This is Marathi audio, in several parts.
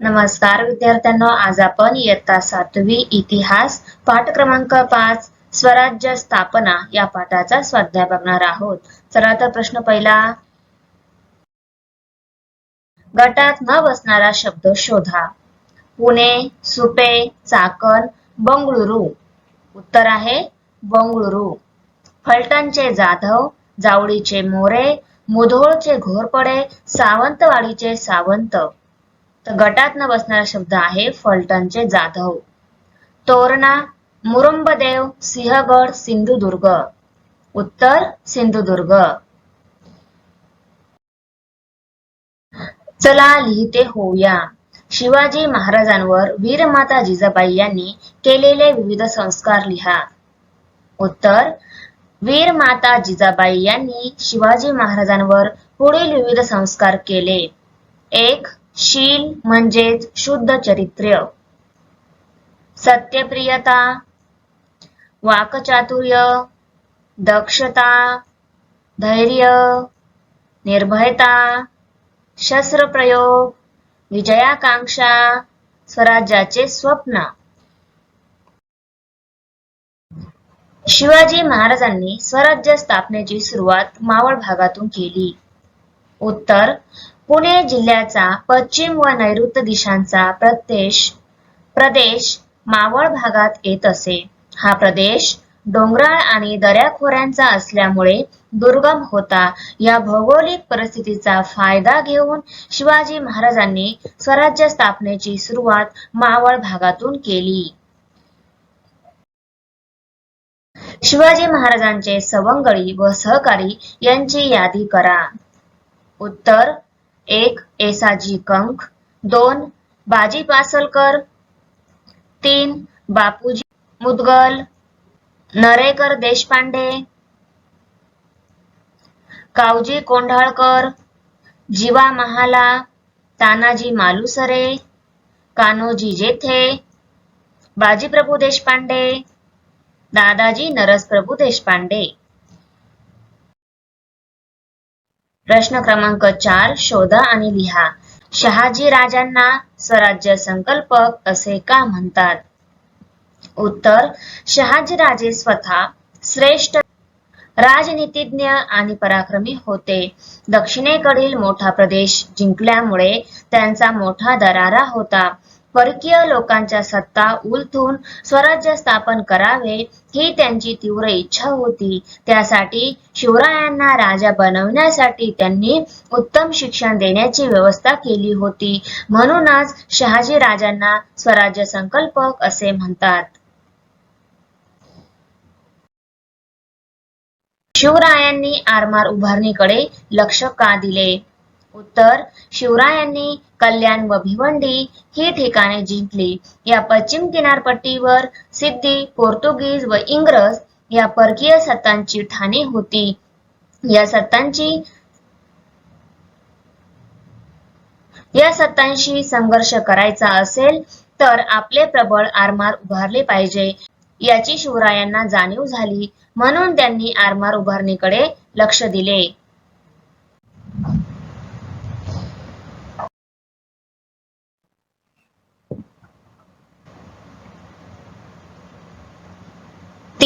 नमस्कार विद्यार्थ्यांनो आज आपण इयत्ता सातवी इतिहास पाठ क्रमांक पाच स्वराज्य स्थापना या पाठाचा स्वाध्याय बघणार आहोत. चला तर प्रश्न पहिला. गटात न बसणारा शब्द शोधा. पुणे सुपे चाकण बंगळुरू. उत्तर आहे बंगळुरू. फलटणचे जाधव जावळीचे मोरे मुधोळचे घोरपडे सावंतवाडीचे सावंत. तर गटात न बसणारा शब्द आहे फलटणचे जाधव. तोरणा मुरुंबदेव सिंहगड सिंधुदुर्ग. उत्तर सिंधुदुर्ग. चला लिहिते होऊया. शिवाजी महाराजांवर वीरमाता जिजाबाई यांनी केलेले विविध संस्कार लिहा. उत्तर वीर माता जिजाबाई यांनी शिवाजी महाराजांवर पुढील विविध संस्कार केले. एक शील म्हणजेच शुद्ध चरित्र्य सत्यप्रियता वाकचातुर्य दक्षता धैर्य निर्भयता शस्त्रप्रयोग विजयाकांक्षा स्वराज्याचे स्वप्न. शिवाजी महाराजांनी स्वराज्य स्थापनेची सुरुवात मावळ भागातून केली. उत्तर पुणे जिल्ह्याचा पश्चिम व नैऋत्य दिशांचा प्रदेश प्रदेश मावळ भागात येत असे. हा प्रदेश डोंगराळ आणि दऱ्याखोऱ्यांचा असल्यामुळे दुर्गम होता. या भौगोलिक परिस्थितीचा फायदा घेऊन शिवाजी महाराजांनी स्वराज्य स्थापनेची सुरुवात मावळ भागातून केली. शिवाजी महाराजांचे सवंगडी व सहकारी यांची यादी करा. उत्तर एक एसाजी कंक दोन बाजी पासलकर. तीन बापूजी मुदगल. नरेकर देशपांडे. कावजी कोंढाळकर. जीवा महाला. तानाजी मालुसरे. कान्होजी जेथे बाजीप्रभू देशपांडे. दादाजी नरसप्रभू देशपांडे. प्रश्न क्रमांक चार शोधा आणि लिहा. शहाजी राजांना स्वराज्य संकल्पक असे का म्हणतात? उत्तर शहाजी राजे स्वतः श्रेष्ठ राजनीतिज्ञ आणि पराक्रमी होते. दक्षिणेकडील मोठा प्रदेश जिंकल्यामुळे त्यांचा मोठा दरारा होता. परकीय लोकांच्या सत्ता उलथून स्वराज्य स्थापन करावे ही त्यांची तीव्र इच्छा होती. त्यासाठी शिवरायांना राजा बनवण्यासाठी त्यांनी उत्तम शिक्षण देण्याची व्यवस्था केली होती. म्हणूनच शहाजी राजांना स्वराज्य संकल्पक असे म्हणतात. शिवरायांनी आरमार उभारणीकडे लक्ष का दिले? उत्तर शिवरायांनी कल्याण व भिवंडी ही ठिकाणे जिंकली. या पश्चिम किनारपट्टीवर सिद्धी पोर्तुगीज व इंग्रज या परकीय सत्तांची ठाणे होती. या सत्तांची या सत्तांशी संघर्ष करायचा असेल तर आपले प्रबळ आरमार उभारले पाहिजे. याची शिवरायांना जाणीव झाली म्हणून त्यांनी आरमार उभारणीकडे लक्ष दिले.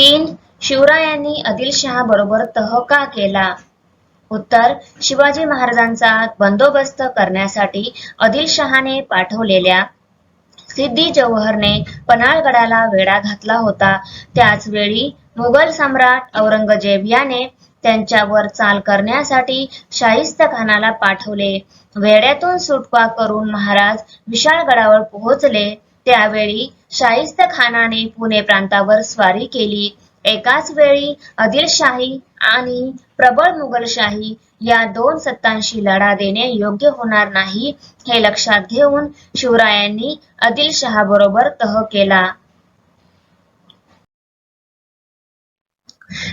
तीन शिवरायांनी आदिलशहा बरोबर तह का केला. उत्तर शिवाजी महाराजांचा बंदोबस्त करण्यासाठी आदिलशहाने पाठवलेल्या सिद्धी जौहरने पन्हाळगडाला वेढा घातला होता. त्याच वेळी मुघल सम्राट औरंगजेब याने त्यांच्यावर चाल करण्यासाठी शाहिस्त खानाला पाठवले. वेड्यातून सुटका करून महाराज विशाळगडावर पोहोचले. त्यावेळी शाहिस्त खानाने पुणे प्रांतावर स्वारी केली. एकाच वेळी आदिलशाही आणि प्रबळ मुघलशाही या दोन सत्तांशी लढा देणे योग्य होणार नाही हे लक्षात घेऊन शिवरायांनी आदिलशहाबरोबर तह केला.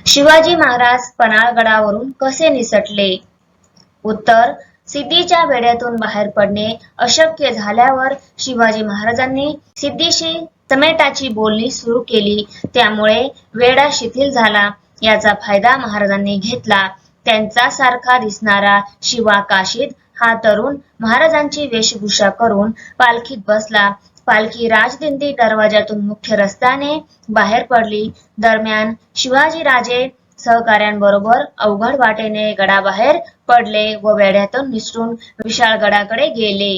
शिवाजी महाराज पन्हाळगडावरून कसे निसटले? उत्तर सिद्धीच्या वेड्यातून बाहेर पडणे अशक्य झाल्यावर शिवाजी महाराजांनी सिद्धीशी समेटाची बोलणी सुरू केली. त्यामुळे वेडा शिथिल झाला. याचा फायदा महाराजांनी घेतला. त्यांचा सारखा दिसणारा शिवा काशीद हा तरुण महाराजांची वेशभूषा करून पालखीत बसला. पालखी राजदिंडी दरवाजातून मुख्य रस्त्याने बाहेर पडली. दरम्यान शिवाजी राजे सहकाऱ्यांबरोबर अवघड वाटेने गडाबाहेर पडले व वेढ्यातून निसटून विशाळ गडाकडे गेले.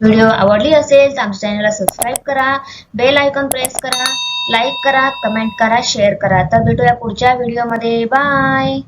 व्हिडिओ आवडली असेल तर आमच्या चॅनलला सबस्क्राईब करा बेल आयकॉन प्रेस करा लाईक करा कमेंट करा शेअर करा. तर भेटूया पुढच्या व्हिडिओमध्ये. बाय